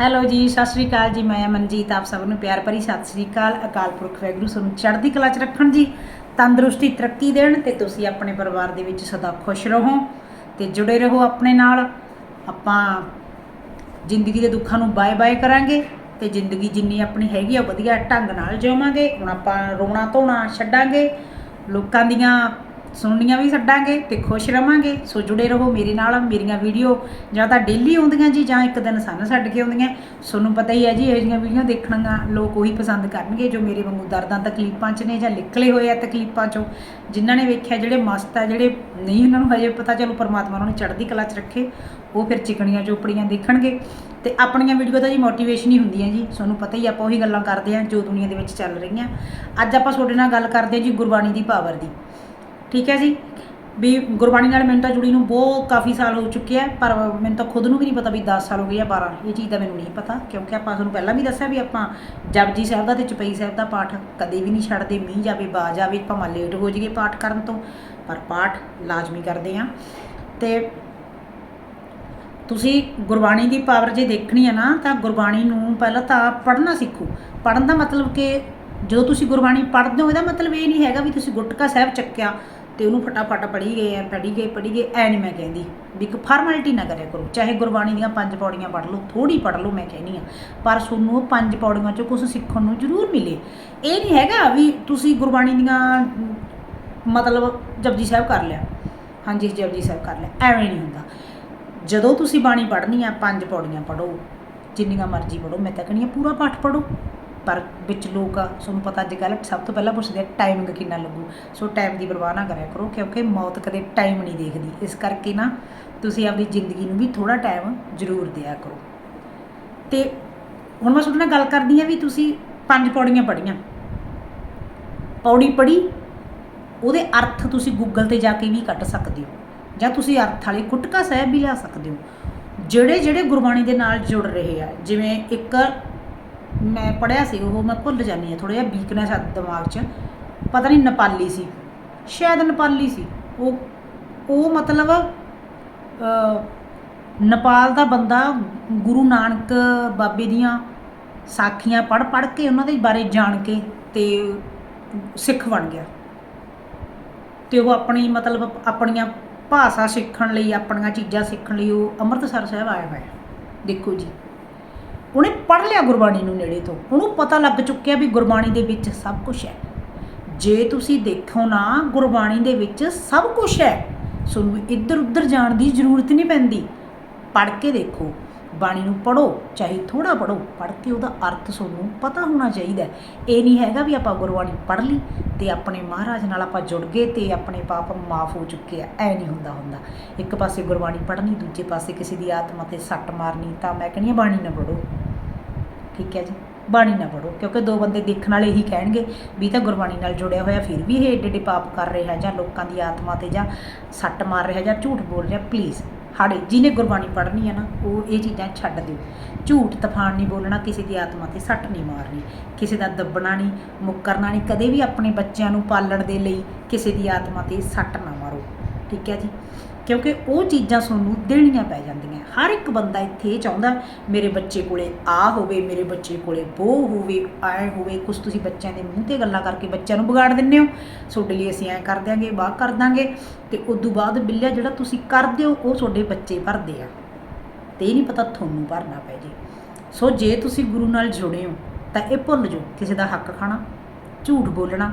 Hello ਜੀ, ਸਤਿ ਸ਼੍ਰੀ ਅਕਾਲ ਜੀ। ਮੈਂ ਮਨਜੀਤ, ਆਪ ਸਭ ਨੂੰ ਪਿਆਰ ਭਰੀ ਸਤਿ ਸ਼੍ਰੀ ਅਕਾਲ। ਅਕਾਲ ਪੁਰਖ ਵੈਗਰੂ ਸਾਨੂੰ ਚੜ੍ਹਦੀ ਕਲਾ 'ਚ ਰੱਖਣ ਜੀ। ਤੰਦਰੁਸਤੀ, ਤਰੱਕੀ ਦੇਣ ਤੇ ਤੁਸੀਂ ਆਪਣੇ ਪਰਿਵਾਰ ਦੇ ਵਿੱਚ ਸਦਾ ਖੁਸ਼ ਰਹੋ ਤੇ ਜੁੜੇ ਰਹੋ ਆਪਣੇ ਨਾਲ। ਆਪਾਂ ਜ਼ਿੰਦਗੀ ਦੇ ਦੁੱਖਾਂ ਨੂੰ ਬਾਏ ਬਾਏ ਕਰਾਂਗੇ ਤੇ ਜ਼ਿੰਦਗੀ ਜਿੰਨੀ ਆਪਣੀ ਹੈਗੀ ਆ ਵਧੀਆ ਢੰਗ ਨਾਲ ਜਿਵਾਂਗੇ ਹੁਣ ਆਪਾਂ ਰੋਣਾ ਧੋਣਾ ਛੱਡਾਂਗੇ। ਲੋਕਾਂ ਦੀਆਂ ਸੁਣਨੀਆਂ ਵੀ ਛੱਡਾਂਗੇ ਤੇ ਖੁਸ਼ ਰਵਾਂਗੇ। ਸੋ ਜੁੜੇ ਰਹੋ ਮੇਰੇ ਨਾਲ, ਮੇਰੀਆਂ ਵੀਡੀਓ ਜਾਂ ਤਾਂ ਡੇਲੀ ਆਉਂਦੀਆਂ ਜੀ, ਜਾਂ ਇੱਕ ਦਿਨ ਸਾਨੂੰ ਛੱਡ ਕੇ ਆਉਂਦੀਆਂ। ਤੁਹਾਨੂੰ ਪਤਾ ਹੀ ਹੈ ਜੀ, ਇਹੋ ਜਿਹੀਆਂ ਵੀਡੀਓ ਦੇਖਣੀਆਂ ਲੋਕ ਉਹੀ ਪਸੰਦ ਕਰਨਗੇ, ਜੋ ਮੇਰੇ ਵਾਂਗੂ ਦਰਦਾਂ ਤਕਲੀਫਾਂ 'ਚ ਨੇ ਜਾਂ ਨਿਕਲੇ ਹੋਏ ਆ ਤਕਲੀਫਾਂ 'ਚੋਂ। ਜਿਨ੍ਹਾਂ ਨੇ ਵੇਖਿਆ ਜਿਹੜੇ ਮਸਤ ਆ, ਜਿਹੜੇ ਨਹੀਂ ਉਹਨਾਂ ਨੂੰ ਹਜੇ ਪਤਾ ਚਲੋ, ਪਰਮਾਤਮਾ ਉਹਨਾਂ ਨੂੰ ਚੜ੍ਹਦੀ ਕਲਾ 'ਚ ਰੱਖੇ, ਉਹ ਫਿਰ ਚਿਕਣੀਆਂ ਚੋਪੜੀਆਂ ਦੇਖਣਗੇ। ਤੇ ਆਪਣੀਆਂ ਵੀਡੀਓ ਤਾਂ ਜੀ ਮੋਟੀਵੇਸ਼ਨ ਹੀ ਹੁੰਦੀਆਂ ਜੀ। ਤੁਹਾਨੂੰ ਪਤਾ ਹੀ ਆਪਾਂ ਉਹੀ ਗੱਲਾਂ ਕਰਦੇ ਆ, ਜੋ ਦੁਨੀਆ ਦੇ ਵਿੱਚ ਚੱਲ ਰਹੀਆਂ। ਅੱਜ ਆਪਾਂ ਤੁਹਾਡੇ ਨਾਲ ਗੱਲ ਕਰਦੇ ਹਾਂ ਜੀ ਗੁਰਬਾਣੀ ਦੀ ਪਾਵਰ ਦੀ। ਠੀਕ ਹੈ ਜੀ? ਵੀ ਗੁਰਬਾਣੀ ਨਾਲ ਮੈਨੂੰ ਤਾਂ ਜੁੜੀ ਨੂੰ ਬਹੁਤ ਕਾਫੀ ਸਾਲ ਹੋ ਚੁੱਕੇ ਆ, ਪਰ ਮੈਨੂੰ ਤਾਂ ਖੁਦ ਨੂੰ ਵੀ ਨਹੀਂ ਪਤਾ ਵੀ 10 ਸਾਲ ਹੋ ਗਏ ਆ 12 ਇਹ ਚੀਜ਼ ਦਾ ਮੈਨੂੰ ਨਹੀਂ ਪਤਾ, ਕਿਉਂਕਿ ਆਪਾਂ ਤੁਹਾਨੂੰ ਪਹਿਲਾਂ ਵੀ ਦੱਸਿਆ ਵੀ ਆਪਾਂ ਜਪਜੀ ਸਾਹਿਬ ਦਾ ਤੇ ਚਪਈ ਸਾਹਿਬ ਦਾ ਪਾਠ ਕਦੇ ਵੀ ਨਹੀਂ ਛੱਡਦੇ, ਮੀਂਹ ਜਾਵੇ, ਬਾਜ ਜਾਵੇ ਭਾਵੇਂ ਲੇਟ ਹੋ ਜਾਈਏ ਪਾਠ ਕਰਨ ਤੋਂ, ਪਰ ਪਾਠ ਲਾਜ਼ਮੀ ਕਰਦੇ ਆ ਤੇ ਤੁਸੀਂ ਗੁਰਬਾਣੀ ਦੀ ਪਾਵਰ ਜੇ ਦੇਖਣੀ ਹੈ ਨਾ, ਤਾਂ ਗੁਰਬਾਣੀ ਨੂੰ ਪਹਿਲਾਂ ਤਾਂ ਪੜ੍ਹਨਾ ਸਿੱਖੋ। ਪੜ੍ਹਨ ਦਾ ਮਤਲਬ ਕਿ ਜਦੋਂ ਤੁਸੀਂ ਗੁਰਬਾਣੀ ਪੜ੍ਹਦੇ ਹੋ, ਇਹਦਾ ਮਤਲਬ ਇਹ ਨਹੀਂ ਹੈਗਾ ਵੀ ਤੁਸੀਂ ਗੁਟਕਾ ਸਾਹਿਬ ਚੱਕਿਆ ਤੇ ਉਹਨੂੰ ਫਟਾਫਟ ਪੜ੍ਹੀ ਗਏ ਆ ਪੜ੍ਹੀ ਗਏ ਪੜ੍ਹੀ ਗਏ, ਐ ਨਹੀਂ ਮੈਂ ਕਹਿੰਦੀ ਵੀ ਇੱਕ ਫਾਰਮੈਲਿਟੀ ਨਾ ਕਰਿਆ ਕਰੋ, ਚਾਹੇ ਗੁਰਬਾਣੀ ਦੀਆਂ ਪੰਜ ਪੌੜੀਆਂ ਪੜ੍ਹ ਲਓ ਥੋੜੀ ਪੜ੍ਹ ਲਓ ਮੈਂ ਕਹਿੰਦੀ ਆ, ਪਰ ਤੁਹਾਨੂੰ ਉਹ ਪੰਜ ਪੌੜੀਆਂ ਚੋਂ ਕੁਝ ਸਿੱਖਣ ਨੂੰ ਜ਼ਰੂਰ ਮਿਲੇ। ਇਹ ਨਹੀਂ ਹੈਗਾ ਵੀ ਤੁਸੀਂ ਗੁਰਬਾਣੀ ਦੀਆਂ ਮਤਲਬ ਜਪਜੀ ਸਾਹਿਬ ਕਰ ਲਿਆ। ਹਾਂਜੀ, ਜਪਜੀ ਸਾਹਿਬ ਕਰ ਲਿਆ, ਐਵੇਂ ਨਹੀਂ ਹੁੰਦਾ। ਜਦੋਂ ਤੁਸੀਂ ਬਾਣੀ ਪੜ੍ਹਨੀ ਆ, ਪੰਜ ਪੌੜੀਆਂ ਪੜੋ ਜਿੰਨੀਆਂ ਮਰਜ਼ੀ ਪੜੋ ਮੈਂ ਤਾਂ ਕਹਿੰਦੀ ਆ ਪੂਰਾ ਪਾਠ ਪੜੋ ਪਰ ਵਿੱਚ ਲੋਕ ਆ, ਤੁਹਾਨੂੰ ਪਤਾ ਅੱਜ ਕੱਲ੍ਹ ਸਭ ਤੋਂ ਪਹਿਲਾਂ ਪੁੱਛਦੇ ਆ ਟਾਈਮਿੰਗ ਕਿੰਨਾ ਲੱਗੂ? ਸੋ ਟਾਈਮ ਦੀ ਪਰਵਾਹ ਨਾ ਕਰਿਆ ਕਰੋ, ਕਿਉਂਕਿ ਮੌਤ ਕਦੇ ਟਾਈਮ ਨਹੀਂ ਦੇਖਦੀ। ਇਸ ਕਰਕੇ ਨਾ ਤੁਸੀਂ ਆਪਣੀ ਜ਼ਿੰਦਗੀ ਨੂੰ ਵੀ ਥੋੜਾ ਟਾਈਮ ਜ਼ਰੂਰ ਦਿਆ ਕਰੋ। ਤੇ ਹੁਣ ਮੈਂ ਤੁਹਾਡੇ ਨਾਲ ਗੱਲ ਕਰਦੀ ਆ ਵੀ ਤੁਸੀਂ ਪੰਜ ਪੌੜੀਆਂ ਪੜੀਆਂ ਪੌੜੀ ਪੜੀ ਉਹਦੇ ਅਰਥ ਤੁਸੀਂ ਗੂਗਲ ਤੇ ਜਾ ਕੇ ਵੀ ਕੱਢ ਸਕਦੇ ਹੋ। ਜਾਂ ਤੁਸੀਂ ਅਰਥ ਵਾਲੇ ਗੁਟਕਾ ਸਾਹਿਬ ਵੀ ਲਿਆ ਸਕਦੇ ਹੋ। ਜਿਹੜੇ ਜਿਹੜੇ ਗੁਰਬਾਣੀ ਦੇ ਨਾਲ ਜੁੜ ਰਹੇ ਆ, ਜਿਵੇਂ ਇੱਕ ਮੈਂ ਪੜਿਆ ਸੀ ਉਹ ਮੈਂ ਭੁੱਲ ਜਾਂਦੀ ਹਾਂ ਥੋੜਾ ਜਿਹਾ ਵੀਕਨੈਸ ਆ ਦਿਮਾਗ 'ਚ। ਪਤਾ ਨਹੀਂ ਨੇਪਾਲੀ ਸੀ ਸ਼ਾਇਦ ਨੇਪਾਲੀ ਸੀ। ਉਹ ਉਹ ਮਤਲਬ ਅ, ਨੇਪਾਲ ਦਾ ਬੰਦਾ ਗੁਰੂ ਨਾਨਕ ਬਾਬੇ ਦੀਆਂ ਸਾਖੀਆਂ ਪੜ ਪੜ ਕੇ ਉਹਨਾਂ ਦੇ ਬਾਰੇ ਜਾਣ ਕੇ ਤੇ ਸਿੱਖ ਬਣ ਗਿਆ। ਤੇ ਉਹ ਆਪਣੀ ਮਤਲਬ ਆਪਣੀਆਂ ਭਾਸ਼ਾ ਸਿੱਖਣ ਲਈ ਆਪਣੀਆਂ ਚੀਜ਼ਾਂ ਸਿੱਖਣ ਲਈ ਉਹ ਅੰਮ੍ਰਿਤਸਰ ਸਾਹਿਬ ਆਇਆ ਹੋਇਆ। ਦੇਖੋ ਜੀ। ਉਹਨੇ ਪੜ੍ਹ ਲਿਆ ਗੁਰਬਾਣੀ ਨੂੰ ਨੇੜੇ ਤੋਂ। ਉਹਨੂੰ ਪਤਾ ਲੱਗ ਚੁੱਕਿਆ ਵੀ ਗੁਰਬਾਣੀ ਦੇ ਵਿੱਚ ਸਭ ਕੁਝ ਹੈ। ਜੇ ਤੁਸੀਂ ਦੇਖੋ ਨਾ, ਗੁਰਬਾਣੀ ਦੇ ਵਿੱਚ ਸਭ ਕੁਝ ਹੈ। ਤੁਹਾਨੂੰ ਇੱਧਰ ਉੱਧਰ ਜਾਣ ਦੀ ਜ਼ਰੂਰਤ ਨਹੀਂ ਪੈਂਦੀ। ਪੜ੍ਹ ਕੇ ਦੇਖੋ। ਬਾਣੀ ਨੂੰ ਪੜੋ ਚਾਹੇ ਥੋੜਾ ਪੜੋ ਪੜ੍ਹ ਕੇ ਉਹਦਾ ਅਰਥ ਤੁਹਾਨੂੰ ਪਤਾ ਹੋਣਾ ਚਾਹੀਦਾ ਇਹ ਨਹੀਂ ਹੈਗਾ ਵੀ ਆਪਾਂ ਗੁਰਬਾਣੀ ਪੜ੍ਹ ਲਈ ਤੇ ਆਪਣੇ ਮਹਾਰਾਜ ਨਾਲ ਆਪਾਂ ਜੁੜ ਗਏ ਤੇ ਆਪਣੇ ਪਾਪ ਮਾਫ ਹੋ ਚੁੱਕੇ ਆ। ਐ ਨਹੀਂ ਹੁੰਦਾ ਹੁੰਦਾ। ਇੱਕ ਪਾਸੇ ਗੁਰਬਾਣੀ ਪੜ੍ਹਨੀ, ਦੂਜੇ ਪਾਸੇ ਕਿਸੇ ਦੀ ਆਤਮਾ ਤੇ ਸੱਟ ਮਾਰਨੀ, ਤਾਂ ਮੈਂ ਕਹਿੰਦੀ ਹਾਂ ਬਾਣੀ ਨਾ ਪੜੋ ਠੀਕ ਹੈ ਜੀ, ਬਾਣੀ ਨਾ ਪੜੋ ਕਿਉਂਕਿ ਦੋ ਬੰਦੇ ਦੇਖਣ ਵਾਲੇ ਹੀ ਕਹਿਣਗੇ ਵੀ ਤਾਂ ਗੁਰਬਾਣੀ ਨਾਲ ਜੁੜਿਆ ਹੋਇਆ, ਫਿਰ ਵੀ ਇਹ ਏਡੇ ਏਡੇ ਪਾਪ ਕਰ ਰਿਹਾ ਜਾਂ ਲੋਕਾਂ ਦੀ ਆਤਮਾ ਤੇ ਜਾਂ ਸੱਟ ਮਾਰ ਰਿਹਾ ਜਾਂ ਝੂਠ ਬੋਲ ਰਿਹਾ ਪਲੀਜ਼ ਹਾੜੇ ਜਿਹਨੇ ਗੁਰਬਾਣੀ ਪੜ੍ਹਨੀ ਹੈ ਨਾ, ਉਹ ਇਹ ਚੀਜ਼ਾਂ ਛੱਡ ਦਿਓ। ਝੂਠ ਤਫਾਨ ਨਹੀਂ ਬੋਲਣਾ, ਕਿਸੇ ਦੀ ਆਤਮਾ ਤੇ ਸੱਟ ਨਹੀਂ ਮਾਰਨੀ, ਕਿਸੇ ਦਾ ਦੱਬਣਾ ਨਹੀਂ, ਮੁੱਕਰਨਾ ਨਹੀਂ, ਕਦੇ ਵੀ ਆਪਣੇ ਬੱਚਿਆਂ ਨੂੰ ਪਾਲਣ ਦੇ ਲਈ ਕਿਸੇ ਦੀ ਆਤਮਾ ਤੇ ਸੱਟ ਨਾ ਮਾਰੋ। ਠੀਕ ਹੈ ਜੀ। ਕਿਉਂਕਿ ਉਹ ਚੀਜ਼ਾਂ ਤੁਹਾਨੂੰ ਦੇਣੀਆਂ ਪੈ ਜਾਂਦੀਆਂ। ਹਰ ਇੱਕ ਬੰਦਾ ਇੱਥੇ ਇਹ ਚਾਹੁੰਦਾ, ਮੇਰੇ ਬੱਚੇ ਕੋਲੇ ਆ ਹੋਵੇ, ਮੇਰੇ ਬੱਚੇ ਕੋਲੇ ਉਹ ਹੋਵੇ ਐ ਹੋਵੇ ਕੁਝ ਤੁਸੀਂ ਬੱਚਿਆਂ ਦੇ ਮੂੰਹ ਤੇ ਗੱਲਾਂ ਕਰਕੇ ਬੱਚਿਆਂ ਨੂੰ ਵਿਗਾੜ ਦਿੰਦੇ ਹੋ। ਤੁਹਾਡੇ ਲਈ ਅਸੀਂ ਐ ਕਰ ਦਿਆਂਗੇ, ਵਾਹ ਕਰ ਦਾਂਗੇ। ਤੇ ਤੋਂ ਬਾਅਦ ਬਿੱਲਿਆ ਜਿਹੜਾ ਤੁਸੀਂ ਕਰਦੇ ਹੋ, ਉਹ ਤੁਹਾਡੇ ਬੱਚੇ ਭਰਦੇ ਆ। ਤੇ ਇਹ ਨਹੀਂ ਪਤਾ ਤੁਹਾਨੂੰ ਭਰਨਾ ਪੈ ਜੇ। ਸੋ ਜੇ ਤੁਸੀਂ ਗੁਰੂ ਨਾਲ ਜੁੜੇ ਹੋ, ਤਾਂ ਇਹ ਭੁੱਲ ਜਾਓ। ਕਿਸੇ ਦਾ ਹੱਕ ਖਾਣਾ, ਝੂਠ ਬੋਲਣਾ,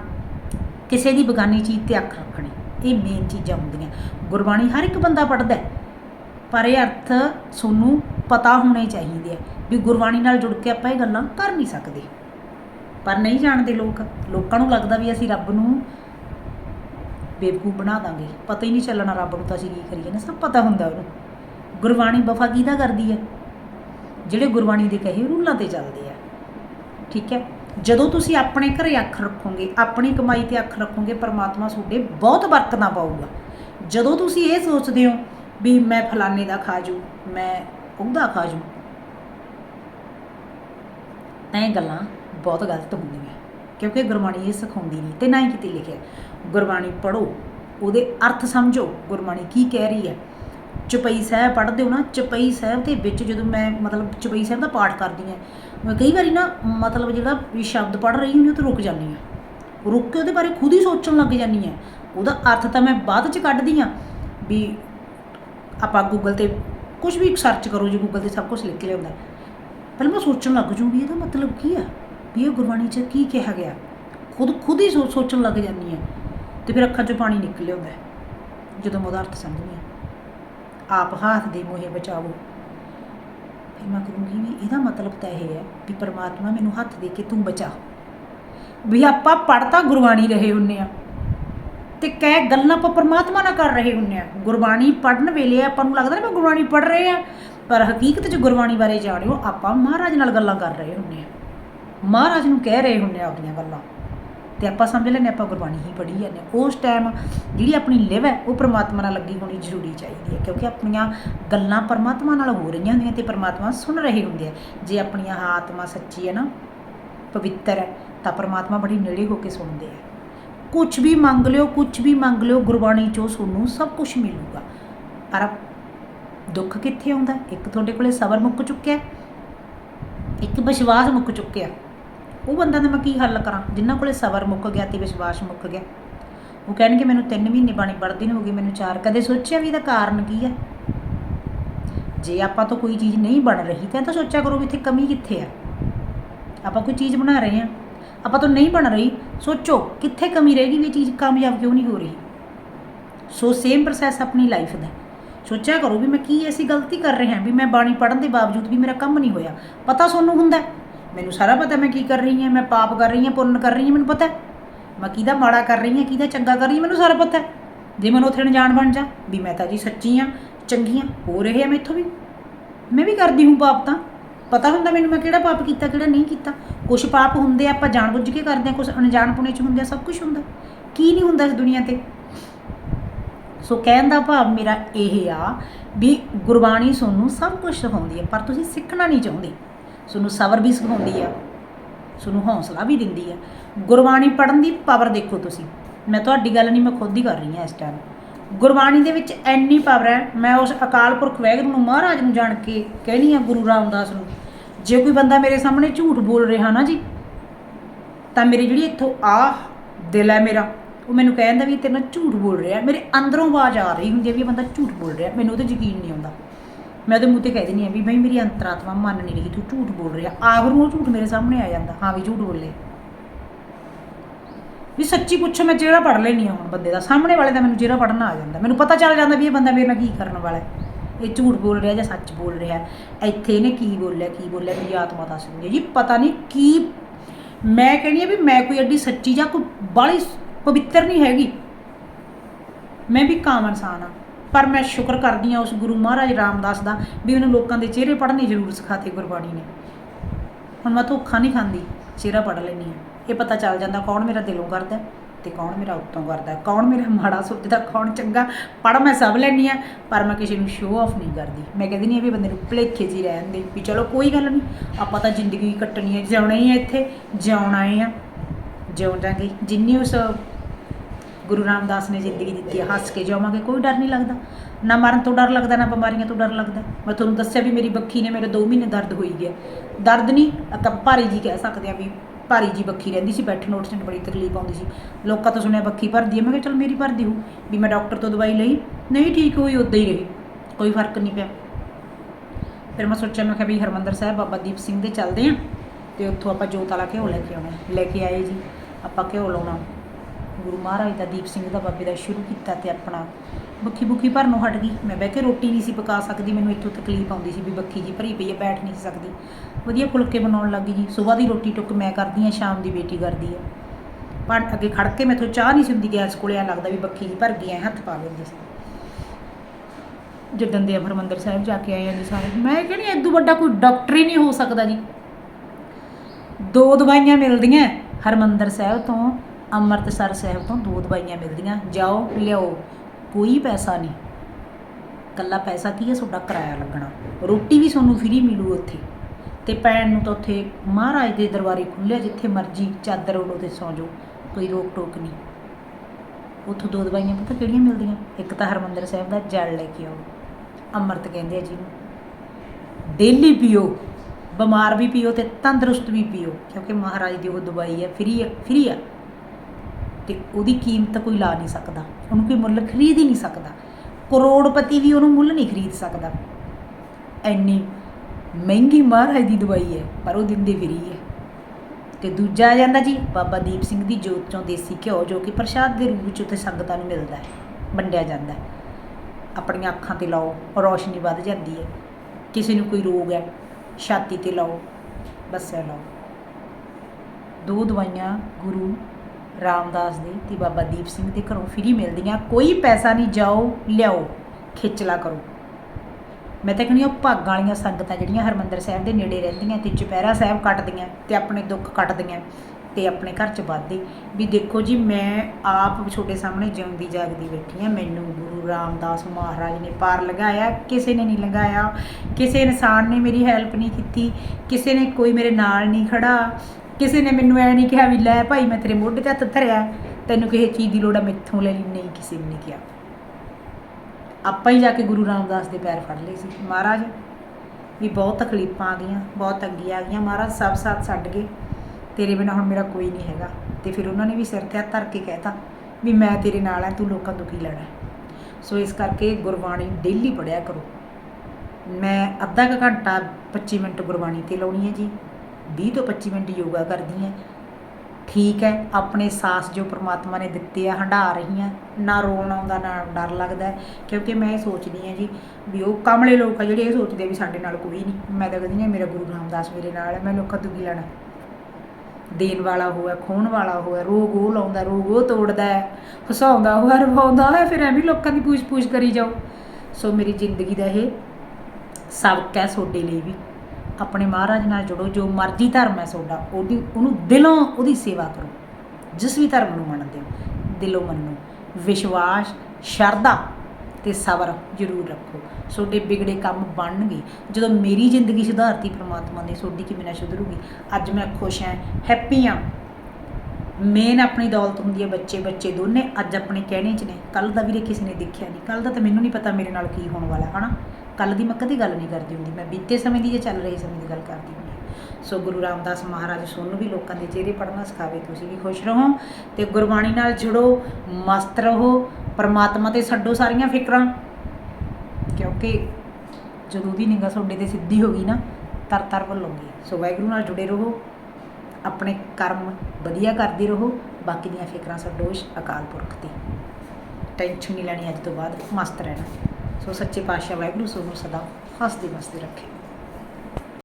ਕਿਸੇ ਦੀ ਬਗਾਨੀ ਚੀਜ਼ ਤੇ ਅੱਖ ਰੱਖਣੀ। ਇਹ ਮੇਨ ਚੀਜ਼ਾਂ ਹੁੰਦੀਆਂ। ਗੁਰਬਾਣੀ ਹਰ ਇੱਕ ਬੰਦਾ ਪੜ੍ਹਦਾ ਪਰ ਇਹ ਅਰਥ ਤੁਹਾਨੂੰ ਪਤਾ ਹੋਣੇ ਚਾਹੀਦੇ ਆ ਵੀ ਗੁਰਬਾਣੀ ਨਾਲ ਜੁੜ ਕੇ ਆਪਾਂ ਇਹ ਗੱਲਾਂ ਕਰ ਨਹੀਂ ਸਕਦੇ। ਪਰ ਨਹੀਂ ਜਾਣਦੇ ਲੋਕ। ਲੋਕਾਂ ਨੂੰ ਲੱਗਦਾ ਵੀ ਅਸੀਂ ਰੱਬ ਨੂੰ ਬੇਵਕੂਫ ਬਣਾ ਦਾਂਗੇ। ਪਤਾ ਹੀ ਨਹੀਂ ਚੱਲਣਾ ਰੱਬ ਨੂੰ ਤਾਂ ਅਸੀਂ ਕੀ ਕਰੀਏ ਨਾ, ਸਭ ਪਤਾ ਹੁੰਦਾ ਉਹਨੂੰ। ਗੁਰਬਾਣੀ ਵਫਾ ਕਿਹਦਾ ਕਰਦੀ ਹੈ? ਜਿਹੜੇ ਗੁਰਬਾਣੀ ਦੇ ਕਹੇ ਰੂਲਾਂ ਤੇ ਚੱਲਦੇ ਆ। ਠੀਕ ਹੈ? ਜਦੋਂ ਤੁਸੀਂ ਆਪਣੇ ਘਰੇ ਅੱਖ ਰੱਖੋਗੇ, ਆਪਣੀ ਕਮਾਈ ਤੇ ਅੱਖ ਰੱਖੋਗੇ, ਪਰਮਾਤਮਾ ਤੁਹਾਡੇ ਬਹੁਤ ਬਰਕਤਾਂ ਪਾਊਗਾ। ਜਦੋਂ ਤੁਸੀਂ ਇਹ ਸੋਚਦੇ ਹੋ ਵੀ ਮੈਂ ਫਲਾਣੇ ਦਾ ਖਾਜੂ ਮੈਂ ਉਹਦਾ ਖਾਜੂ ਤਾਂ ਇਹ ਗੱਲਾਂ ਬਹੁਤ ਗਲਤ ਹੁੰਦੀਆਂ। ਕਿਉਂਕਿ ਗੁਰਬਾਣੀ ਇਹ ਸਿਖਾਉਂਦੀ ਨਹੀਂ ਤੇ ਨਾ ਹੀ ਕਿਤੇ ਲਿਖਿਆ। ਗੁਰਬਾਣੀ ਪੜੋ ਉਹਦੇ ਅਰਥ ਸਮਝੋ, ਗੁਰਬਾਣੀ ਕੀ ਕਹਿ ਰਹੀ ਹੈ। ਚਪਈ ਸਾਹਿਬ ਪੜ੍ਹਦੇ ਹੋ ਨਾ, ਚੁਪਈ ਸਾਹਿਬ ਦੇ ਵਿੱਚ ਜਦੋਂ ਮੈਂ ਮਤਲਬ ਚੁਪਈ ਸਾਹਿਬ ਦਾ ਪਾਠ ਕਰਦੀ ਹਾਂ, ਮੈਂ ਕਈ ਵਾਰੀ ਨਾ ਮਤਲਬ ਜਿਹੜਾ ਵੀ ਸ਼ਬਦ ਪੜ੍ਹ ਰਹੀ ਹੁੰਦੀ ਉਹ ਤੇ ਰੁਕ ਜਾਂਦੀ ਹਾਂ। ਰੁਕ ਕੇ ਉਹਦੇ ਬਾਰੇ ਖੁਦ ਹੀ ਸੋਚਣ ਲੱਗ ਜਾਂਦੀ ਹਾਂ। ਉਹਦਾ ਅਰਥ ਤਾਂ ਮੈਂ ਬਾਅਦ ਚ ਕੱਢਦੀ ਹਾਂ ਵੀ ਆਪਾਂ ਗੂਗਲ ਤੇ ਕੁਝ ਵੀ ਸਰਚ ਕਰੋ ਜੀ ਗੂਗਲ ਤੇ ਸਭ ਕੁਝ ਲਿਖ ਲਿਆ ਹੁੰਦਾ। ਪਹਿਲਾਂ ਮੈਂ ਸੋਚਣ ਲੱਗ ਜੂੰਗੀ, ਇਹਦਾ ਮਤਲਬ ਕੀ ਆ? ਵੀ ਇਹ ਗੁਰਬਾਣੀ 'ਚ ਕੀ ਕਿਹਾ ਗਿਆ? ਖੁਦ ਖੁਦ ਹੀ ਸੋ- ਸੋਚਣ ਲੱਗ ਜਾਂਦੀ ਹਾਂ ਤੇ ਫਿਰ ਅੱਖਾਂ 'ਚੋਂ ਪਾਣੀ ਨਿਕਲ ਆਉਂਦਾ ਜਦੋਂ ਮੈਂ ਉਹਦਾ ਅਰਥ ਸਮਝਦੀ ਹਾਂ। ਆਪ ਹੱਥ ਦੇ ਮੋਹੇ ਬਚਾਵੋ ਫਿਰ ਮੈਂ ਕਰੂੰਗੀ ਵੀ ਇਹਦਾ ਮਤਲਬ ਤਾਂ ਇਹ ਹੈ ਵੀ ਪਰਮਾਤਮਾ ਮੈਨੂੰ ਹੱਥ ਦੇ ਕੇ ਤੂੰ ਬਚਾ। ਵੀ ਆਪਾਂ ਪੜ੍ਹਤਾ ਗੁਰਬਾਣੀ ਰਹੇ ਹੁੰਨੇ ਆ ਤੇ ਕਹਿ ਗੱਲਾਂ ਆਪਾਂ ਪਰਮਾਤਮਾ ਨਾਲ ਕਰ ਰਹੇ ਹੁੰਨੇ ਆ। ਗੁਰਬਾਣੀ ਪੜਨ ਵੇਲੇ ਆਪਾਂ ਨੂੰ ਲੱਗਦਾ ਨਾ ਮੈਂ ਗੁਰਬਾਣੀ ਪੜ ਰਹੇ ਆ, ਪਰ ਹਕੀਕਤ 'ਚ ਗੁਰਬਾਣੀ ਬਾਰੇ ਜਾਣਿਓ, ਆਪਾਂ ਮਹਾਰਾਜ ਨਾਲ ਗੱਲਾਂ ਕਰ ਰਹੇ ਹੁੰਨੇ ਆ। ਮਹਾਰਾਜ ਨੂੰ ਕਹਿ ਰਹੇ ਹੁੰਨੇ ਆ ਆਪਣੀਆਂ ਗੱਲਾਂ। ਤੇ ਆਪਾਂ ਸਮਝ ਲੈਂਦੇ ਆਪਾਂ ਗੁਰਬਾਣੀ ਹੀ ਪੜ੍ਹੀ ਜਾਂਦੇ ਹਾਂ। ਉਸ ਟਾਈਮ ਜਿਹੜੀ ਆਪਣੀ ਲਿਵ ਹੈ, ਉਹ ਪ੍ਰਮਾਤਮਾ ਨਾਲ ਲੱਗੀ ਹੋਣੀ ਜ਼ਰੂਰੀ ਚਾਹੀਦੀ ਹੈ, ਕਿਉਂਕਿ ਆਪਣੀਆਂ ਗੱਲਾਂ ਪ੍ਰਮਾਤਮਾ ਨਾਲ ਹੋ ਰਹੀਆਂ ਹੁੰਦੀਆਂ ਤੇ ਪ੍ਰਮਾਤਮਾ ਸੁਣ ਰਹੇ ਹੁੰਦੇ ਆ। ਜੇ ਆਪਣੀਆਂ ਆਤਮਾ ਸੱਚੀ ਹੈ ਨਾ, ਪਵਿੱਤਰ ਹੈ, ਤਾਂ ਪ੍ਰਮਾਤਮਾ ਬੜੀ ਨੇੜੇ ਹੋ ਕੇ ਸੁਣਦੇ ਆ। ਕੁਝ ਵੀ ਮੰਗ ਲਿਓ ਕੁਝ ਵੀ ਮੰਗ ਲਿਓ, ਗੁਰਬਾਣੀ ਚੋਂ ਤੁਹਾਨੂੰ ਸਭ ਕੁਝ ਮਿਲੂਗਾ। ਪਰ ਦੁੱਖ ਕਿੱਥੇ ਆਉਂਦਾ? ਇੱਕ ਤੁਹਾਡੇ ਕੋਲੇ ਸਬਰ ਮੁੱਕ ਚੁੱਕਿਆ, ਇੱਕ ਵਿਸ਼ਵਾਸ ਮੁੱਕ ਚੁੱਕਿਆ। ਉਹ ਬੰਦਾ ਦਾ ਮੈਂ ਕੀ ਹੱਲ ਕਰਾਂ? ਜਿਨ੍ਹਾਂ ਕੋਲੇ ਸਬਰ ਮੁੱਕ ਗਿਆ ਤੇ ਵਿਸ਼ਵਾਸ ਮੁੱਕ ਗਿਆ। ਉਹ ਕਹਿਣਗੇ, ਮੈਨੂੰ 3 ਮਹੀਨੇ ਬਾਣੀ ਪੜ੍ਹਦੀ ਨਹੀਂ ਹੋ ਗਈ ਮੈਨੂੰ 4 ਕਦੇ ਸੋਚਿਆ ਵੀ ਇਹਦਾ ਕਾਰਨ ਕੀ ਹੈ? ਜੇ ਆਪਾਂ ਤੋਂ ਕੋਈ ਚੀਜ਼ ਨਹੀਂ ਬਣ ਰਹੀ, ਤਾਂ ਤਾਂ ਸੋਚਿਆ ਕਰੋ ਵੀ ਇੱਥੇ ਕਮੀ ਕਿੱਥੇ ਆ। ਆਪਾਂ ਕੋਈ ਚੀਜ਼ ਬਣਾ ਰਹੇ ਹਾਂ। ਆਪਾਂ ਤੋਂ ਨਹੀਂ ਬਣ ਰਹੀ, ਸੋਚੋ ਕਿੱਥੇ ਕਮੀ ਰਹੇਗੀ ਵੀ ਇਹ ਚੀਜ਼ ਕਾਮਯਾਬ ਕਿਉਂ ਨਹੀਂ ਹੋ ਰਹੀ? ਸੋ ਸੇਮ ਪ੍ਰੋਸੈਸ ਆਪਣੀ ਲਾਈਫ ਦਾ। ਸੋਚਿਆ ਕਰੋ ਵੀ ਮੈਂ ਕੀ ਐਸੀ ਗਲਤੀ ਕਰ ਰਿਹਾ ਵੀ ਮੈਂ ਬਾਣੀ ਪੜ੍ਹਨ ਦੇ ਬਾਵਜੂਦ ਵੀ ਮੇਰਾ ਕੰਮ ਨਹੀਂ ਹੋਇਆ। ਪਤਾ ਤੁਹਾਨੂੰ ਹੁੰਦਾ ਮੈਨੂੰ ਸਾਰਾ ਪਤਾ ਮੈਂ ਕੀ ਕਰ ਰਹੀ ਹਾਂ, ਮੈਂ ਪਾਪ ਕਰ ਰਹੀ ਹਾਂ, ਪੁੰਨ ਕਰ ਰਹੀ ਹਾਂ, ਮੈਨੂੰ ਪਤਾ ਮੈਂ ਕਿਹਦਾ ਮਾੜਾ ਕਰ ਰਹੀ ਹਾਂ, ਕਿਹਦਾ ਚੰਗਾ ਕਰ ਰਹੀ ਹਾਂ, ਮੈਨੂੰ ਸਾਰਾ ਪਤਾ ਜੇ ਮੈਨੂੰ ਉੱਥੇ ਅਣਜਾਣ ਬਣ ਜਾ, ਵੀ ਮੈਂ ਤਾਂ ਜੀ ਸੱਚੀ ਹਾਂ, ਚੰਗੀ ਹਾਂ, ਹੋ ਰਹੇ ਆ ਮੈਥੋਂ ਵੀ। ਮੈਂ ਵੀ ਕਰਦੀ ਹੂੰ ਪਾਪ ਤਾਂ। ਪਤਾ ਹੁੰਦਾ ਮੈਨੂੰ ਮੈਂ ਕਿਹੜਾ ਪਾਪ ਕੀਤਾ, ਕਿਹੜਾ ਨਹੀਂ ਕੀਤਾ। ਕੁਝ ਪਾਪ ਹੁੰਦੇ ਆ, ਆਪਾਂ ਜਾਣ ਬੁੱਝ ਕੇ ਕਰਦੇ ਆ ਕੁਝ ਅਣਜਾਣਪੁਣੇ ਚ ਹੁੰਦੇ ਆ, ਸਭ ਕੁਝ ਹੁੰਦਾ। ਕੀ ਨਹੀਂ ਹੁੰਦਾ ਇਸ ਦੁਨੀਆ ਤੇ? ਸੋ ਕਹਿਣ ਦਾ ਭਾਵ ਮੇਰਾ ਇਹ ਆ ਵੀ ਗੁਰਬਾਣੀ ਤੁਹਾਨੂੰ ਸਭ ਕੁਝ ਸਿਖਾਉਂਦੀ ਹੈ, ਪਰ ਤੁਸੀਂ ਸਿੱਖਣਾ ਨਹੀਂ ਚਾਹੁੰਦੇ। ਤੁਹਾਨੂੰ ਸਬਰ ਵੀ ਸਿਖਾਉਂਦੀ ਆ ਤੁਹਾਨੂੰ ਹੌਸਲਾ ਵੀ ਦਿੰਦੀ ਆ। ਗੁਰਬਾਣੀ ਪੜ੍ਹਨ ਦੀ ਪਾਵਰ ਦੇਖੋ ਤੁਸੀਂ। ਮੈਂ ਤੁਹਾਡੀ ਗੱਲ ਨਹੀਂ, ਮੈਂ ਖੁਦ ਹੀ ਕਰ ਰਹੀ ਹਾਂ ਇਸ ਟਾਈਮ ਗੁਰਬਾਣੀ ਦੇ ਵਿੱਚ ਇੰਨੀ ਪਾਵਰ ਹੈ, ਮੈਂ ਉਸ ਅਕਾਲ ਪੁਰਖ ਵਾਹਿਗੁਰੂ ਨੂੰ ਮਹਾਰਾਜ ਨੂੰ ਜਾਣ ਕੇ ਕਹਿਣੀ ਆ, ਗੁਰੂ ਰਾਮਦਾਸ ਨੂੰ, ਜੇ ਕੋਈ ਬੰਦਾ ਮੇਰੇ ਸਾਹਮਣੇ ਝੂਠ ਬੋਲ ਰਿਹਾ ਨਾ ਜੀ, ਤਾਂ ਮੇਰੀ ਜਿਹੜੀ ਇੱਥੋਂ ਆ ਦਿਲ ਹੈ ਮੇਰਾ, ਉਹ ਮੈਨੂੰ ਕਹਿੰਦਾ ਵੀ ਤੇਰੇ ਨਾਲ ਝੂਠ ਬੋਲ ਰਿਹਾ, ਮੇਰੇ ਅੰਦਰੋਂ ਆਵਾਜ਼ ਆ ਰਹੀ ਹੁੰਦੀ ਹੈ ਵੀ ਇਹ ਬੰਦਾ ਝੂਠ ਬੋਲ ਰਿਹਾ, ਮੈਨੂੰ ਉਹਤੇ ਯਕੀਨ ਨਹੀਂ ਆਉਂਦਾ। ਮੈਂ ਉਹਦੇ ਮੂੰਹ ਤੇ ਕਹਿ ਦਿੰਦੀ ਆ ਵੀ ਬਈ ਮੇਰੀ ਅੰਤਰਾਤਮਾ ਮੰਨ ਨਹੀਂ ਰਹੀ, ਤੂੰ ਝੂਠ ਬੋਲ ਰਿਹਾ। ਆਖਰ ਨੂੰ ਉਹ ਝੂਠ ਮੇਰੇ ਸਾਹਮਣੇ ਆ ਜਾਂਦਾ। ਹਾਂ ਵੀ ਝੂਠ ਬੋਲੇ। ਵੀ ਸੱਚੀ ਪੁੱਛੋ, ਮੈਂ ਜਿਹੜਾ ਪੜ ਲੈਣੀ ਆ ਹੁਣ ਬੰਦੇ ਦਾ, ਸਾਹਮਣੇ ਵਾਲੇ ਦਾ ਮੈਨੂੰ ਜਿਹੜਾ ਪੜਨਾ ਆ ਜਾਂਦਾ। ਮੈਨੂੰ ਪਤਾ ਚੱਲ ਜਾਂਦਾ ਵੀ ਇਹ ਬੰਦਾ ਮੇਰੇ ਨਾਲ ਕੀ ਕਰਨ ਵਾਲਾ ਹੈ। ਇਹ ਝੂਠ ਬੋਲ ਰਿਹਾ ਜਾਂ ਸੱਚ ਬੋਲ ਰਿਹਾ ਇੱਥੇ ਇਹਨੇ ਕੀ ਬੋਲਿਆ ਕੀ ਬੋਲਿਆ, ਮੇਰੀ ਆਤਮਾ ਦੱਸ ਦਿੰਦੀ ਹੈ। ਜੀ, ਪਤਾ ਨਹੀਂ ਕੀ ਮੈਂ ਕਹਿੰਦੀ ਆ ਵੀ ਮੈਂ ਕੋਈ ਐਡੀ ਸੱਚੀ ਜਾਂ ਕੋਈ ਬਾਹਲੀ ਪਵਿੱਤਰ ਨਹੀਂ ਹੈਗੀ। ਮੈਂ ਵੀ ਕਾਮ ਇਨਸਾਨ ਆ ਪਰ ਮੈਂ ਸ਼ੁਕਰ ਕਰਦੀ ਆ ਉਸ ਗੁਰੂ ਮਹਾਰਾਜ ਰਾਮਦਾਸ ਦਾ ਵੀ ਮੈਨੂੰ ਲੋਕਾਂ ਦੇ ਚਿਹਰੇ ਪੜ੍ਹਨੇ ਜ਼ਰੂਰ ਸਿਖਾਤੇ ਗੁਰਬਾਣੀ ਨੇ। ਹੁਣ ਮੈਂ ਧੋਖਾ ਨਹੀਂ ਖਾਂਦੀ, ਚਿਹਰਾ ਪੜ੍ਹ ਲੈਂਦੀ ਆ ਇਹ ਪਤਾ ਚੱਲ ਜਾਂਦਾ ਕੌਣ ਮੇਰਾ ਦਿਲੋਂ ਕਰਦਾ ਤੇ ਕੌਣ ਮੇਰਾ ਉੱਤੋਂ ਕਰਦਾ ਕੌਣ ਮੇਰਾ ਮਾੜਾ ਸੋਚਦਾ, ਕੌਣ ਚੰਗਾ, ਪੜ੍ਹ ਮੈਂ ਸਭ ਲੈਂਦੀ ਆ ਪਰ ਮੈਂ ਕਿਸੇ ਨੂੰ ਸ਼ੋਅ ਆਫ ਨਹੀਂ ਕਰਦੀ। ਮੈਂ ਕਹਿੰਦੀ ਨਹੀਂ ਵੀ ਬੰਦੇ ਨੂੰ ਭੁਲੇਖੇ 'ਚ ਹੀ ਰਹਿਣ ਦੇ ਵੀ ਚਲੋ ਕੋਈ ਗੱਲ ਨਹੀਂ, ਆਪਾਂ ਤਾਂ ਜ਼ਿੰਦਗੀ ਕੱਟਣੀ ਹੈ, ਜਿਉਣਾ ਹੀ ਹੈ ਇੱਥੇ, ਜਿਉਣਾ ਹੀ ਆ ਜਿਉਂ ਜਾਂਗੇ ਜਿੰਨੀ ਉਸ ਗੁਰੂ ਰਾਮਦਾਸ ਨੇ ਜ਼ਿੰਦਗੀ ਦਿੱਤੀ ਹੈ ਹੱਸ ਕੇ ਜਾਵਾਂਗੇ ਕੋਈ ਡਰ ਨਹੀਂ ਲੱਗਦਾ। ਨਾ ਮਰਨ ਤੋਂ ਡਰ ਲੱਗਦਾ, ਨਾ ਬਿਮਾਰੀਆਂ ਤੋਂ ਡਰ ਲੱਗਦਾ। ਮੈਂ ਤੁਹਾਨੂੰ ਦੱਸਿਆ ਵੀ ਮੇਰੀ ਬੱਖੀ ਨੇ ਮੇਰੇ 2 ਮਹੀਨੇ ਦਰਦ ਹੋਈ ਗਿਆ। ਦਰਦ ਨਹੀਂ ਭਾਰੀ ਜੀ ਕਹਿ ਸਕਦੇ ਆ ਵੀ ਭਾਰੀ ਜੀ ਬੱਖੀ ਰਹਿੰਦੀ ਸੀ, ਬੈਠਣ ਉੱਠਣ 'ਚ ਬੜੀ ਤਕਲੀਫ ਆਉਂਦੀ ਸੀ। ਲੋਕਾਂ ਤੋਂ ਸੁਣਿਆ ਬੱਖੀ ਭਰਦੀ ਹੈ ਮੈਂ ਕਿਹਾ ਚਲ ਮੇਰੀ ਭਰਦੀ ਹੋ ਵੀ ਮੈਂ ਡਾਕਟਰ ਤੋਂ ਦਵਾਈ ਲਈ, ਨਹੀਂ ਠੀਕ ਹੋਈ ਉਦਾਂ ਹੀ ਰਹੀ, ਕੋਈ ਫ਼ਰਕ ਨਹੀਂ ਪਿਆ। ਫਿਰ ਮੈਂ ਸੋਚਿਆ, ਮੈਂ ਕਿਹਾ ਵੀ ਹਰਮੰਦਰ ਸਾਹਿਬ, ਬਾਬਾ ਦੀਪ ਸਿੰਘ ਦੇ ਚੱਲਦੇ ਆ, ਤੇ ਉੱਥੋਂ ਆਪਾਂ ਜੋਤ ਵਾਲਾ ਘਿਓ ਲੈ ਕੇ ਆਉਣਾ, ਲੈ ਕੇ ਆਏ ਜੀ, ਆਪਾਂ ਘਿਓ ਲਾਉਣਾ। ਗੁਰੂ ਮਹਾਰਾਜ ਦਾ ਦੀਪ ਸਿੰਘ ਦਾ ਬਾਬੇ ਦਾ ਸ਼ੁਰੂ ਕੀਤਾ ਤੇ ਆਪਣਾ ਬੱਖੀ ਬੁੱਖੀ ਭਰਨੋਂ ਹਟ ਗਈ। ਮੈਂ ਬਹਿ ਕੇ ਰੋਟੀ ਨਹੀਂ ਸੀ ਪਕਾ ਸਕਦੀ, ਮੈਨੂੰ ਇੱਥੋਂ ਤਕਲੀਫ ਆਉਂਦੀ ਸੀ ਵੀ ਬੱਖੀ ਜੀ ਭਰੀ ਪਈ ਹੈ ਬੈਠ ਨਹੀਂ ਸੀ ਸਕਦੀ। ਵਧੀਆ ਫੁਲਕੇ ਬਣਾਉਣ ਲੱਗ ਗਈ ਜੀ। ਸਵੇਰ ਦੀ ਰੋਟੀ ਟੁੱਕ ਮੈਂ ਕਰਦੀ ਹਾਂ, ਸ਼ਾਮ ਦੀ ਬੇਟੀ ਕਰਦੀ ਹੈ। ਪਰ ਅੱਗੇ ਖੜ ਕੇ ਮੈਥੋਂ ਚਾਹ ਨਹੀਂ ਸੀ ਹੁੰਦੀ, ਗੈਸ ਕੋਲੇ ਐਂ ਲੱਗਦਾ ਵੀ ਬੱਖੀ ਜੀ ਭਰ ਗਈ, ਐ ਹੱਥ ਪਾ ਲੈਂਦੀ ਸੀ। ਜਿੱਦਣ ਦੇ ਹਰਮੰਦਰ ਸਾਹਿਬ ਜਾ ਕੇ ਆਏ ਆ ਜੀ ਸਾਰੇ, ਮੈਂ ਕਹਿੰਦੀ ਐਦੂ ਵੱਡਾ ਕੋਈ ਡਾਕਟਰ ਹੀ ਨਹੀਂ ਹੋ ਸਕਦਾ ਜੀ। ਦੋ ਦਵਾਈਆਂ ਮਿਲਦੀਆਂ ਹਰਮੰਦਰ ਸਾਹਿਬ ਤੋਂ। ਅੰਮ੍ਰਿਤਸਰ ਸਾਹਿਬ ਤੋਂ ਦੋ ਦਵਾਈਆਂ ਮਿਲਦੀਆਂ, ਜਾਓ, ਲਿਆਓ, ਕੋਈ ਪੈਸਾ ਨਹੀਂ। ਕੱਲਾ ਪੈਸਾ ਕੀ ਹੈ? ਤੁਹਾਡਾ ਕਿਰਾਇਆ ਲੱਗਣਾ। ਰੋਟੀ ਵੀ ਤੁਹਾਨੂੰ ਫ੍ਰੀ ਮਿਲੂ ਉੱਥੇ। ਤੇ ਪੈਣ ਨੂੰ ਤਾਂ ਉੱਥੇ ਮਹਾਰਾਜ ਦੇ ਦਰਬਾਰੇ ਖੁੱਲਿਆ ਜਿੱਥੇ ਮਰਜ਼ੀ ਚਾਦਰ ਉਡੋ ਤੇ ਸੌਂ ਜਾਓ, ਕੋਈ ਰੋਕ ਟੋਕ ਨਹੀਂ। ਉੱਥੋਂ ਦੋ ਦਵਾਈਆਂ ਪਤਾ ਕਿਹੜੀਆਂ ਮਿਲਦੀਆਂ? ਇੱਕ ਤਾਂ ਹਰਮੰਦਰ ਸਾਹਿਬ ਦਾ ਜਲ ਲੈ ਕੇ ਆਓ। ਅੰਮ੍ਰਿਤ ਕਹਿੰਦੇ ਆ ਜਿਹਨੂੰ ਡੇਲੀ ਪੀਓ, ਬਿਮਾਰ ਵੀ ਪੀਓ ਤੇ ਤੰਦਰੁਸਤ ਵੀ ਪੀਓ, ਕਿਉਂਕਿ ਮਹਾਰਾਜ ਦੀ ਉਹ ਦਵਾਈ ਹੈ ਫ੍ਰੀ ਹੈ ਫ੍ਰੀ ਆ। ਤੇ ਉਹਦੀ ਕੀਮਤ ਕੋਈ ਲਾ ਨਹੀਂ ਸਕਦਾ। ਉਹਨੂੰ ਕੋਈ ਮੁੱਲ ਖਰੀਦ ਹੀ ਨਹੀਂ ਸਕਦਾ। ਕਰੋੜਪਤੀ ਵੀ ਉਹਨੂੰ ਮੁੱਲ ਨਹੀਂ ਖਰੀਦ ਸਕਦਾ। ਐਨੀ ਮਹਿੰਗੀ ਮਹਾਰਾਜ ਦੀ ਦਵਾਈ ਹੈ, ਪਰ ਉਹ ਦਿੰਦੇ ਫਰੀ ਹੈ। ਤੇ ਦੂਜਾ ਆ ਜਾਂਦਾ ਜੀ, ਬਾਬਾ ਦੀਪ ਸਿੰਘ ਦੀ ਜੋਤ ਚੋਂ ਦੇਸੀ ਘਿਓ, ਜੋ ਕਿ ਪ੍ਰਸ਼ਾਦ ਦੇ ਰੂਪ ਵਿੱਚ ਉੱਥੇ ਸੰਗਤਾਂ ਨੂੰ ਮਿਲਦਾ ਹੈ, ਵੰਡਿਆ ਜਾਂਦਾ ਹੈ। ਆਪਣੀਆਂ ਅੱਖਾਂ ਤੇ ਲਾਓ, ਰੌਸ਼ਨੀ ਵੱਧ ਜਾਂਦੀ ਹੈ। ਕਿਸੇ ਨੂੰ ਕੋਈ ਰੋਗ ਹੈ, ਛਾਤੀ ਤੇ ਲਾਓ ਬੱਸਿਆ ਲਾਓ। ਦੋ ਦਵਾਈਆਂ ਗੁਰੂ ਰਾਮਦਾਸ ਦੀ ਤੇ ਬਾਬਾ ਦੀਪ ਸਿੰਘ ਦੇ ਘਰੋਂ ਫ੍ਰੀ ਮਿਲਦੀਆਂ। ਕੋਈ ਪੈਸਾ ਨਹੀਂ, ਜਾਓ, ਲਿਆਓ ਖਿੱਚਲਾ ਕਰੋ। ਮੈਂ ਤਾਂ ਕਹਿੰਦੀ ਹਾਂ ਭਾਗਾਂ ਵਾਲੀਆਂ ਸੰਗਤਾਂ ਜਿਹੜੀਆਂ ਹਰਮੰਦਰ ਸਾਹਿਬ ਦੇ ਨੇੜੇ ਰਹਿੰਦੀਆਂ ਤੇ ਚੁਪਹਿਰਾ ਸਾਹਿਬ ਕੱਟਦੀਆਂ ਤੇ ਆਪਣੇ ਦੁੱਖ ਕੱਟਦੀਆਂ ਤੇ ਆਪਣੇ ਘਰ ਚ ਵੱਧਦੇ। ਵੀ ਦੇਖੋ ਜੀ, ਮੈਂ ਆਪ ਛੋਟੇ ਸਾਹਮਣੇ ਜਿਉਂਦੀ ਜਾਗਦੀ ਬੈਠੀ ਆ ਮੈਨੂੰ ਗੁਰੂ ਰਾਮਦਾਸ ਮਹਾਰਾਜ ਨੇ ਪਾਰ ਲਗਾਇਆ, ਕਿਸੇ ਨੇ ਨਹੀਂ ਲਗਾਇਆ। ਕਿਸੇ ਇਨਸਾਨ ਨੇ ਮੇਰੀ ਹੈਲਪ ਨਹੀਂ ਕੀਤੀ, ਕਿਸੇ ਨੇ ਕੋਈ ਮੇਰੇ ਨਾਲ ਨਹੀਂ ਖੜਾ ਕਿਸੇ ਨੇ ਮੈਨੂੰ ਐ ਨਹੀਂ ਕਿਹਾ ਵੀ ਲੈ ਭਾਈ ਮੈਂ ਤੇਰੇ ਮੋਢੇ ਤੇ ਹੱਥ ਧਰਿਆ, ਤੈਨੂੰ ਕਿਸੇ ਚੀਜ਼ ਦੀ ਲੋੜ ਆ, ਮੈਥੋਂ ਲੈ ਲਈ, ਨਹੀਂ ਕਿਸੇ ਨੇ ਨਹੀਂ ਕਿਹਾ। ਆਪਾਂ ਹੀ ਜਾ ਕੇ ਗੁਰੂ ਰਾਮਦਾਸ ਦੇ ਪੈਰ ਫੜ ਲਏ ਸੀ। ਮਹਾਰਾਜ, ਵੀ ਬਹੁਤ ਤਕਲੀਫਾਂ ਆ ਗਈਆਂ, ਬਹੁਤ ਤੰਗੀਆਂ ਆ ਗਈਆਂ। ਮਹਾਰਾਜ ਸਭ ਸਾਥ ਛੱਡ ਗਏ। ਤੇਰੇ ਬਿਨਾ ਹੁਣ ਮੇਰਾ ਕੋਈ ਨਹੀਂ ਹੈਗਾ। ਤੇ ਫਿਰ ਉਹਨਾਂ ਨੇ ਵੀ ਸਿਰ ਤੇ ਹੱਥ ਧਰ ਕੇ ਕਹਿਤਾ ਵੀ ਮੈਂ ਤੇਰੇ ਨਾਲ ਆ, ਤੂੰ ਲੋਕਾਂ ਤੋਂ ਕੀ ਲੈਣਾ? ਹੈ? ਸੋ ਇਸ ਕਰਕੇ ਗੁਰਬਾਣੀ ਡੇਲੀ ਪੜਿਆ ਕਰੋ। ਮੈਂ ਅੱਧਾ ਕੁ ਘੰਟਾ 25 ਮਿੰਟ ਗੁਰਬਾਣੀ ਤੇ ਲਾਉਣੀ ਹੈ ਜੀ। 20 ਤੋਂ 25 ਮਿੰਟ ਯੋਗਾ ਕਰਦੀ ਹਾਂ ਠੀਕ ਹੈ, ਆਪਣੇ ਸਾਹਸ ਜੋ ਪ੍ਰਮਾਤਮਾ ਨੇ ਦਿੱਤੇ ਆ, ਹੰਢਾ ਰਹੀ ਹਾਂ ਨਾ ਰੋਣ ਆਉਂਦਾ, ਨਾ ਡਰ ਲੱਗਦਾ, ਕਿਉਂਕਿ ਮੈਂ ਇਹ ਸੋਚਦੀ ਹਾਂ ਜੀ ਵੀ ਉਹ ਕਮਲੇ ਲੋਕ ਆ ਜਿਹੜੇ ਇਹ ਸੋਚਦੇ ਆ ਵੀ ਸਾਡੇ ਨਾਲ ਕੋਈ ਨਹੀਂ। ਮੈਂ ਤਾਂ ਕਹਿੰਦੀ ਹਾਂ ਮੇਰਾ ਗੁਰੂ ਰਾਮਦਾਸ ਮੇਰੇ ਨਾਲ ਹੈ ਮੈਂ ਲੋਕਾਂ ਤੋਂ ਕੀ ਲੈਣਾ। ਦੇਣ ਵਾਲਾ ਹੋਇਆ, ਖੋਣ ਵਾਲਾ ਹੋਇਆ, ਰੋਗ ਉਹ ਲਾਉਂਦਾ, ਰੋਗ ਉਹ ਤੋੜਦਾ ਹੈ ਹਸਾਉਂਦਾ ਹੋਇਆ ਰਵਾਉਂਦਾ ਹੈ ਫਿਰ ਐਵੇਂ ਲੋਕਾਂ ਦੀ ਪੂਛ-ਪੂਛ ਕਰੀ ਜਾਓ। ਸੋ ਮੇਰੀ ਜ਼ਿੰਦਗੀ ਦਾ ਇਹ ਸਬਕ ਹੈ ਤੁਹਾਡੇ ਲਈ ਵੀ। ਆਪਣੇ ਮਹਾਰਾਜ ਨਾਲ ਜੁੜੋ, ਜੋ ਮਰਜ਼ੀ ਧਰਮ ਹੈ ਤੁਹਾਡਾ, ਉਹਦੀ, ਉਹਨੂੰ ਦਿਲੋਂ ਉਹਦੀ ਸੇਵਾ ਕਰੋ। ਜਿਸ ਵੀ ਧਰਮ ਨੂੰ ਮੰਨਦੇ ਹੋ, ਦਿਲੋਂ ਮੰਨੋ। ਵਿਸ਼ਵਾਸ, ਸ਼ਰਧਾ ਤੇ ਸਬਰ ਜ਼ਰੂਰ ਰੱਖੋ। ਤੁਹਾਡੇ ਵਿਗੜੇ ਕੰਮ ਬਣਨਗੇ। ਜਦੋਂ ਮੇਰੀ ਜ਼ਿੰਦਗੀ ਸੁਧਾਰਤੀ ਪ੍ਰਮਾਤਮਾ ਨੇ ਤੁਹਾਡੀ ਕਿਵੇਂ ਨਾ ਸੁਧਰੂਗੀ, ਅੱਜ ਮੈਂ ਖੁਸ਼ ਹਾਂ ਹੈਪੀ ਹਾਂ। ਮੇਨ ਆਪਣੀ ਦੌਲਤ ਹੁੰਦੀ ਹੈ ਬੱਚੇ ਬੱਚੇ ਦੋਨੇ, ਅੱਜ ਆਪਣੇ ਕਹਿਣੇ 'ਚ ਨੇ। ਕੱਲ ਦਾ ਵੀਰੇ ਕਿਸੇ ਨੇ ਦੇਖਿਆ ਨਹੀਂ। ਕੱਲ ਦਾ ਤਾਂ ਮੈਨੂੰ ਨਹੀਂ ਪਤਾ ਮੇਰੇ ਨਾਲ ਕੀ ਹੋਣ ਵਾਲਾ, ਹਨਾ? ਕੱਲ ਦੀ ਮੈਂ ਕਦੇ ਗੱਲ ਨਹੀਂ ਕਰਦੀ ਹੁੰਦੀ, ਮੈਂ ਬੀਤੇ ਸਮੇਂ ਦੀ ਜਾਂ ਚੱਲ ਰਹੀ ਸਮੇਂ ਦੀ ਗੱਲ ਕਰਦੀ ਹੁੰਦੀ ਸੋ ਗੁਰੂ ਰਾਮਦਾਸ ਮਹਾਰਾਜ ਸੋਨੂੰ ਵੀ ਲੋਕਾਂ ਦੇ ਚਿਹਰੇ ਪੜਨਾ ਸਿਖਾਵੇ, ਤੁਸੀਂ ਵੀ ਖੁਸ਼ ਰਹੋ ਤੇ ਗੁਰਬਾਣੀ ਨਾਲ ਜੁੜੋ, ਮਸਤ ਰਹੋ, ਪਰਮਾਤਮਾ ਤੇ ਛੱਡੋ ਸਾਰੀਆਂ ਫਿਕਰਾਂ। ਕਿਉਂਕਿ ਜਦੋਂ ਦੀ ਨਿਗਾਹ ਤੁਹਾਡੇ ਤੇ ਸਿੱਧੀ ਹੋ ਗਈ ਨਾ ਤਰ ਤਰ ਵੱਲੋਂਗੀ ਸੋ ਵਾਹਿਗੁਰੂ ਨਾਲ ਜੁੜੇ ਰਹੋ, ਆਪਣੇ ਕਰਮ ਵਧੀਆ ਕਰਦੇ ਰਹੋ, ਬਾਕੀ ਦੀਆਂ ਫਿਕਰਾਂ ਛੱਡੋ ਅਕਾਲ ਪੁਰਖ ਦੀ ਟੈਨਸ਼ਨ ਨਹੀਂ ਲੈਣੀ, ਅੱਜ ਤੋਂ ਬਾਅਦ ਮਸਤ ਰਹਿਣਾ। ਸੋ ਸੱਚੇ ਪਾਤਸ਼ਾਹ ਵਾਹਿਗੁਰੂ ਸੋ ਨੂੰ ਸਦਾ ਹੱਸਦੇ ਵਸਦੇ ਰੱਖੇ।